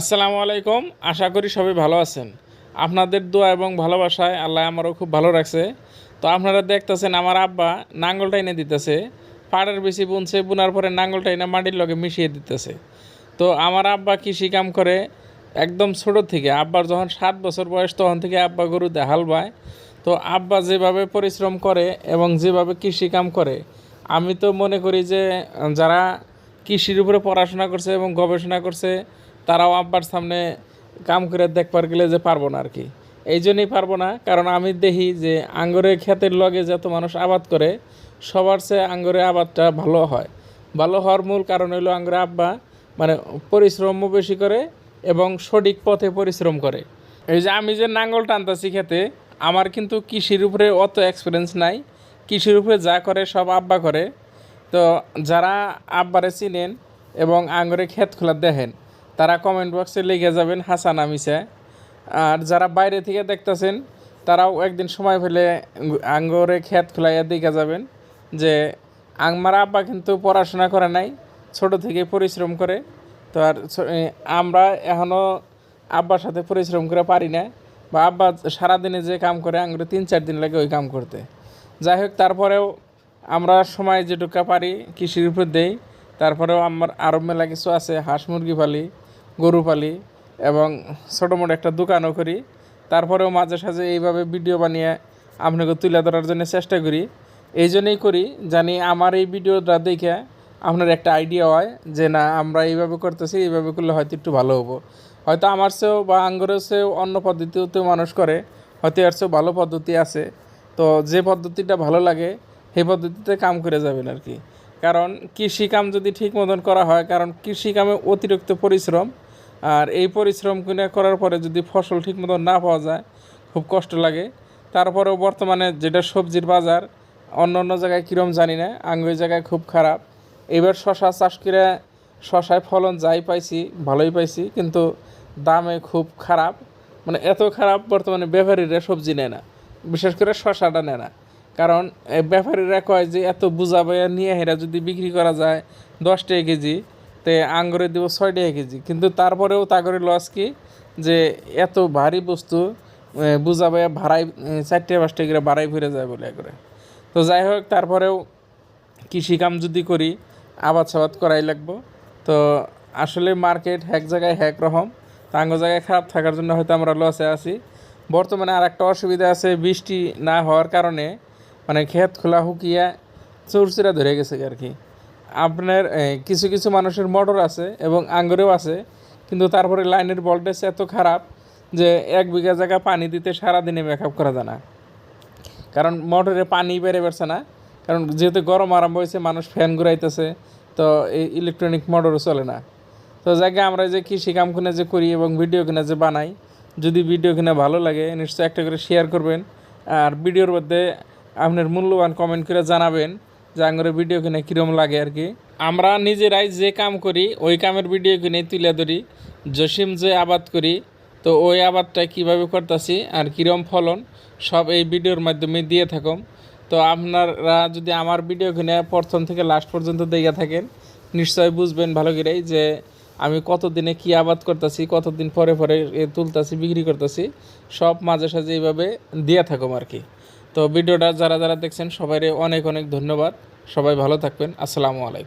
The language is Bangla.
আসসালামু আলাইকুম। আশা করি সবাই ভালো আছেন। আপনাদের দোয়া এবং ভালোবাসায় আল্লাহ আমারও খুব ভালো রাখছে। তো আপনারা দেখতেছেন আমার আব্বা নাঙ্গলটা এনে দিতেছে। পাড়ের বেশি বুনছে, বুনার পরে নাঙ্গলটা এনে মাটির লগে মিশিয়ে দিতেছে। তো আমার আব্বা কৃষি কাম করে একদম ছোট থেকে, আব্বার যখন সাত বছর বয়স তখন থেকে আব্বা গরুতে হাল বায়। তো আব্বা যেভাবে পরিশ্রম করে এবং যেভাবে কৃষি কাম করে, আমি তো মনে করি যে যারা কৃষির উপরে পড়াশোনা করছে এবং গবেষণা করছে তারাও আব্বার সামনে কাম করে দেখবার গেলে যে পারব না আর কি। এই জন্যই পারব না, কারণ আমি দেখি যে আঙ্গুরের ক্ষেতের লগে যত মানুষ আবাদ করে, সবার চেয়ে আঙ্গুরের আবাদটা ভালো হয়। ভালো হওয়ার মূল কারণ হলো আঙ্গুরের আব্বা মানে পরিশ্রমও বেশি করে এবং সঠিক পথে পরিশ্রম করে। এই যে আমি যে নাঙ্গল টানতাছি খেতে, আমার কিন্তু কৃষির উপরে অত এক্সপিরিয়েন্স নাই। কৃষির উপরে যা করে সব আব্বা করে। তো যারা আব্বারে চিনেন এবং আঙ্গুরে ক্ষেত খোলা দেখেন তারা কমেন্ট বক্সে লিখে যাবেন হাসান আমিসা আর যারা বাইরে থেকে দেখতেছেন, তারাও একদিন সময় পেলে আঙ্গুরে খেত খোলাইয়া দেখে যাবেন যে আমার আব্বা কিন্তু পড়াশোনা করে নাই, ছোট থেকে পরিশ্রম করে। তো আর আমরা এখনও আব্বার সাথে পরিশ্রম করে পারি না। বা আব্বা সারাদিনে যে কাম করে, আঙ্গুরে তিন চার দিন লাগে ওই কাম করতে। যাই হোক, তারপরেও আমরা সময় যেটুকু পারি কৃষির উপর দেই। তারপরেও আমার আরও মেলা কিছু আছে, হাঁস মুরগি পালি গরু পালি এবং ছোটো মোটো একটা দোকানও করি। তারপরেও মাঝে সাঝে এইভাবে ভিডিও বানিয়ে আপনাকে তুলে ধরার জন্য চেষ্টা করি। এই জন্যই করি জানি আমার এই ভিডিওটা দেখে আপনার একটা আইডিয়া হয় যে না, আমরা এইভাবে করতেছি, এইভাবে করলে হয়তো একটু ভালো হব। হয়তো আমার চেয়েও বা আঙ্গুরের চেয়েও অন্য পদ্ধতিতেও মানুষ করে, হয়তো এর চেয়েও ভালো পদ্ধতি আছে। তো যে পদ্ধতিটা ভালো লাগে, সেই পদ্ধতিতে কাম করে যাবেন আর কি। কারণ কৃষি কাম যদি ঠিক মতন করা হয়, কারণ কৃষি কামে অতিরিক্ত পরিশ্রম আর এই পরিশ্রম কিনে করার পরে যদি ফসল ঠিক মতন না পাওয়া যায়, খুব কষ্ট লাগে। তারপরেও বর্তমানে যেটা সবজির বাজার, অন্য অন্য জায়গায় কীরম জানি না, আঙ্গুর জায়গায় খুব খারাপ। এবার শশা চাষ করে শশায় ফলন যাই পাইছি, ভালোই পাইছি, কিন্তু দামে খুব খারাপ। মানে এত খারাপ বর্তমানে ব্যাপারীরা সবজি নেয় না, বিশেষ করে শশাটা নেয় না। কারণ ব্যাপারীরা কয় যে, এত বুঝাবে নিয়ে হেরা যদি বিক্রি করা যায় দশ টাকা কেজি তে আঙ্গুরে দিব ছয় টাকা কেজি। কিন্তু তারপরেও তাগরে লস কি? যে এত ভারী বস্তু বুঝাবে ভাড়াই চারটে পাঁচটা করে ভাড়াই ফিরে যায় বলে করে। তো যাই হোক, তারপরেও কৃষিকাম যদি করি, আবাদ সাবাদ করাই লাগবো। তো আসলে মার্কেট এক জায়গায় এক রকম তাঙ্গ জায়গায় খারাপ থাকার জন্য হয়তো আমরা লসে আছি। বর্তমানে আর একটা অসুবিধা আছে, বৃষ্টি না হওয়ার কারণে মানে ক্ষেত খোলা হুকিয়া, চুরচুরা ধরে গেছে আর কি। আপনার কিছু কিছু মানুষের মোটর আছে এবং আঙ্গুরেও আছে, কিন্তু তারপরে লাইনের ভোল্টেজ এত খারাপ যে এক বিঘা জায়গা পানি দিতে সারাদিনে মেকআপ করা যায় না। কারণ মোটরে পানি বেড়ে বেড়ছে না, কারণ যেহেতু গরম আরম্ভ হয়েছে, মানুষ ফ্যান ঘুরাইতেছে, তো এই ইলেকট্রনিক মোটরও চলে না। তো জায়গায় আমরা যে কৃষি কাম কিনে যে করি এবং ভিডিও কিনে যে বানাই, যদি ভিডিও কিনে ভালো লাগে, নিশ্চয়ই একটা করে শেয়ার করবেন, আর ভিডিওর মধ্যে আপনার মূল্যবান কমেন্ট করে জানাবেন আঙুরের ভিডিও কিনে কীরকম লাগে আর কি। আমরা নিজেরাই যে কাম করি, ওই কামের ভিডিও কিনে তুলে ধরি। জসিম যে আবাদ করি, তো ওই আবাদটা কীভাবে করতেছি আর কীরকম ফলন, সব এই ভিডিওর মাধ্যমে দিয়ে থাকুন তো আপনারা যদি আমার ভিডিও কিনে প্রথম থেকে লাস্ট পর্যন্ত দেখে থাকেন, নিশ্চয়ই বুঝবেন ভালো করেই যে আমি কতদিনে কি আবাদ করতেছি, কতদিন পরে পরে তুলতেছি, বিক্রি করতেছি, সব মাঝে সাঝে এইভাবে দিয়ে থাকুম আর কি। তো ভিডিওটা যারা যারা দেখছেন সবাই অনেক অনেক ধন্যবাদ। সবাই ভালো থাকবেন। আসসালামু আলাইকুম।